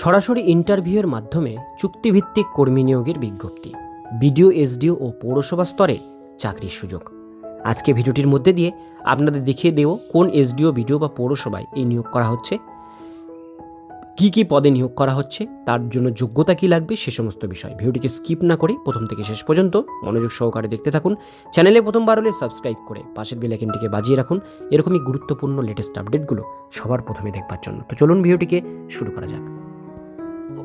সরাসরি ইন্টারভিউয়ের মাধ্যমে চুক্তিভিত্তিক কর্মী নিয়োগের বিজ্ঞপ্তি, বিডিও, এসডিও ও পৌরসভা স্তরে চাকরির সুযোগ। আজকে ভিডিওটির মধ্যে দিয়ে আপনাদের দেখিয়ে দেব কোন এসডিও, বিডিও বা পৌরসভায় এই নিয়োগ করা হচ্ছে, কি কি পদে নিয়োগ করা হচ্ছে, তার জন্য যোগ্যতা কি লাগবে, সে সমস্ত বিষয়। ভিডিওটিকে স্কিপ না করে প্রথম থেকে শেষ পর্যন্ত মনোযোগ সহকারে দেখতে থাকুন। চ্যানেলে প্রথমবার হলে সাবস্ক্রাইব করে পাশের বেলাইকেনটিকে বাজিয়ে রাখুন। এরকমই গুরুত্বপূর্ণ লেটেস্ট আপডেটগুলো সবার প্রথমে দেখবার জন্য। তো চলুন ভিডিওটিকে শুরু করা যাক।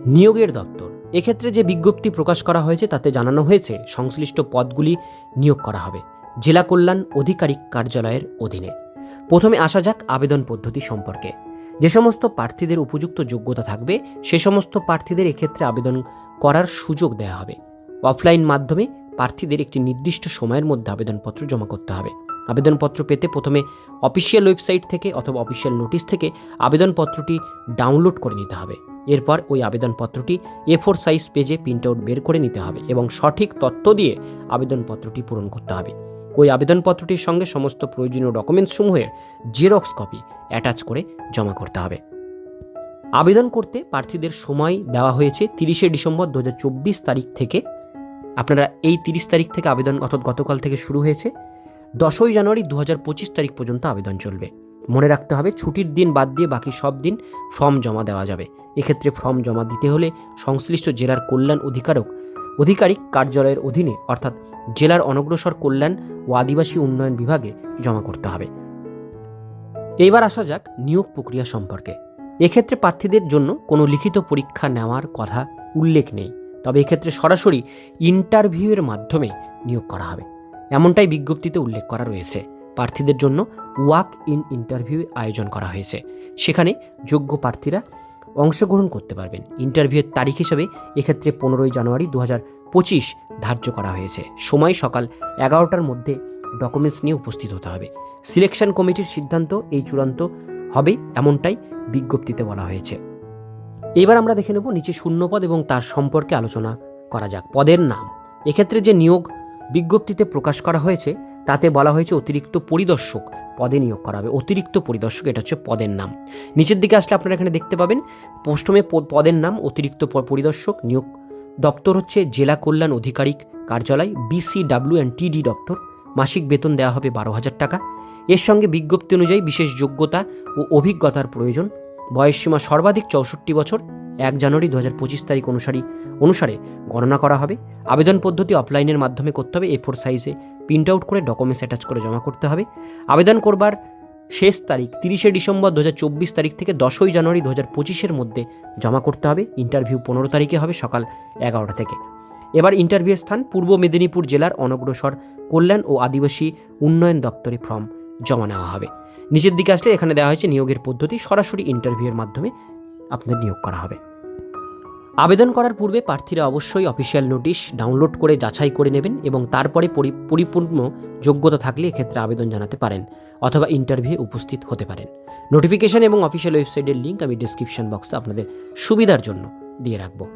নিয়োগের দপ্তর। এক্ষেত্রে যে বিজ্ঞপ্তি প্রকাশ করা হয়েছে, তাতে জানানো হয়েছে, সংশ্লিষ্ট পদগুলি নিয়োগ করা হবে, জেলা কল্যাণ অধিকারিক কার্যালয়ের অধীনে। প্রথমে আসা যাক আবেদন পদ্ধতি সম্পর্কে। যে সমস্ত প্রার্থীদের উপযুক্ত যোগ্যতা থাকবে, সে সমস্ত প্রার্থীদের এক্ষেত্রে আবেদন করার সুযোগ দেওয়া হবে। অফলাইন মাধ্যমে প্রার্থীদের একটি নির্দিষ্ট সময়ের মধ্যে আবেদনপত্র জমা করতে হবে। আবেদনপত্র পেতে প্রথমে অফিসিয়াল ওয়েবসাইট থেকে অথবা অফিসিয়াল নোটিশ থেকে আবেদনপত্রটি ডাউনলোড করে নিতে হবে। এরপর ওই আবেদনপত্রটি এ ফোর সাইজ পেজে প্রিন্ট আউট বের করে নিতে হবে এবং সঠিক তথ্য দিয়ে আবেদনপত্রটি পূরণ করতে হবে। ওই আবেদনপত্রটির সঙ্গে সমস্ত প্রয়োজনীয় ডকুমেন্টসমূহের জেরক্স কপি অ্যাটাচ করে জমা করতে হবে। আবেদন করতে প্রার্থীদের সময় দেওয়া হয়েছে তিরিশে ডিসেম্বর দু হাজার চব্বিশ তারিখ থেকে। আপনারা এই তিরিশ তারিখ থেকে আবেদন অর্থাৎ গতকাল থেকে শুরু হয়েছে। দশই জানুয়ারি দু হাজার পঁচিশ তারিখ পর্যন্ত আবেদন চলবে। মনে রাখতে হবে, ছুটির দিন বাদ দিয়ে বাকি সব দিন ফর্ম জমা দেওয়া যাবে। এক্ষেত্রে ফর্ম জমা দিতে হলে সংশ্লিষ্ট জেলার কল্যাণ অধিকারক, অধিকারিক কার্যালয়ের অধীনে, অর্থাৎ জেলার অনগ্রসর কল্যাণ ও আদিবাসী উন্নয়ন বিভাগে জমা করতে হবে। এইবার আসা যাক নিয়োগ প্রক্রিয়া সম্পর্কে। এক্ষেত্রে প্রার্থীদের জন্য কোনো লিখিত পরীক্ষা নেওয়ার কথা উল্লেখ নেই। তবে এক্ষেত্রে সরাসরি ইন্টারভিউয়ের মাধ্যমে নিয়োগ করা হবে। এমনটাই বিজ্ঞপ্তিতে উল্লেখ করা রয়েছে। প্রার্থীদের জন্য ওয়াক ইন ইন্টারভিউ আয়োজন করা হয়েছে। সেখানে যোগ্য প্রার্থীরা অংশগ্রহণ করতে পারবেন। ইন্টারভিউয়ের তারিখ হিসেবে এক্ষেত্রে পনেরোই জানুয়ারি দু পঁচিশ ধার্য করা হয়েছে। সময় সকাল এগারোটার মধ্যে ডকুমেন্টস নিয়ে উপস্থিত হতে হবে। সিলেকশন কমিটির সিদ্ধান্ত এই চূড়ান্ত হবে এমনটাই বিজ্ঞপ্তিতে বলা হয়েছে। এবার আমরা দেখে নেব নিচে শূন্যপদ এবং তার সম্পর্কে আলোচনা করা যাক। পদের নাম। এক্ষেত্রে যে নিয়োগ বিজ্ঞপ্তিতে প্রকাশ করা হয়েছে, তাতে বলা হয়েছে অতিরিক্ত পরিদর্শক পদে নিয়োগ করা হবে। অতিরিক্ত পরিদর্শক, এটা হচ্ছে পদের নাম। নিচের দিকে আসলে আপনারা এখানে দেখতে পাবেন পোস্টমে পদের নাম, অতিরিক্ত পরিদর্শক, নিয়োগ দপ্তর হচ্ছে জেলা কল্যাণ অধিকারিক কার্যালয় বিসিডাব্লিউ অ্যান্ড টিডি দপ্তর। মাসিক বেতন দেওয়া হবে বারো হাজার টাকা। এর সঙ্গে বিজ্ঞপ্তি অনুযায়ী বিশেষ যোগ্যতা ও অভিজ্ঞতার প্রয়োজন। বয়সসীমা সর্বাধিক চৌষট্টি বছর। এক জানুয়ারি দু হাজার পঁচিশ তারিখ অনুসারী, অনুসারে গণনা করা হবে। আবেদন পদ্ধতি অফলাইনের মাধ্যমে করতে হবে। এ ফোর সাইজে প্রিন্ট আউট করে ডকুমেন্টস অ্যাটাচ করে জমা করতে হবে। আবেদন করবার শেষ তারিখ তিরিশে ডিসেম্বর দু হাজার চব্বিশ তারিখ থেকে দশই জানুয়ারি দু হাজার পঁচিশের মধ্যে জমা করতে হবে। ইন্টারভিউ পনেরো তারিখে হবে, সকাল এগারোটা থেকে। এবার ইন্টারভিউ স্থান পূর্ব মেদিনীপুর জেলার অনগ্রসর কল্যাণ ও আদিবাসী উন্নয়ন দপ্তরে ফর্ম জমা নেওয়া হবে। নিচের দিকে আসলে এখানে দেওয়া হয়েছে নিয়োগের পদ্ধতি। সরাসরি ইন্টারভিউয়ের মাধ্যমে আপনাদের নিয়োগ করা হবে। আবেদন করার পূর্বে প্রার্থীরা অবশ্যই অফিসিয়াল নোটিশ ডাউনলোড করে যাচাই করে নেবেন এবং তারপরে পরি- পরিপূর্ণ যোগ্যতা থাকলে এক্ষেত্রে আবেদন জানাতে পারেন অথবা ইন্টারভিউ উপস্থিত হতে পারেন। নোটিফিকেশন এবং অফিসিয়াল ওয়েবসাইটের লিঙ্ক আমি ডিসক্রিপশন বক্সে আপনাদের সুবিধার জন্য দিয়ে রাখব।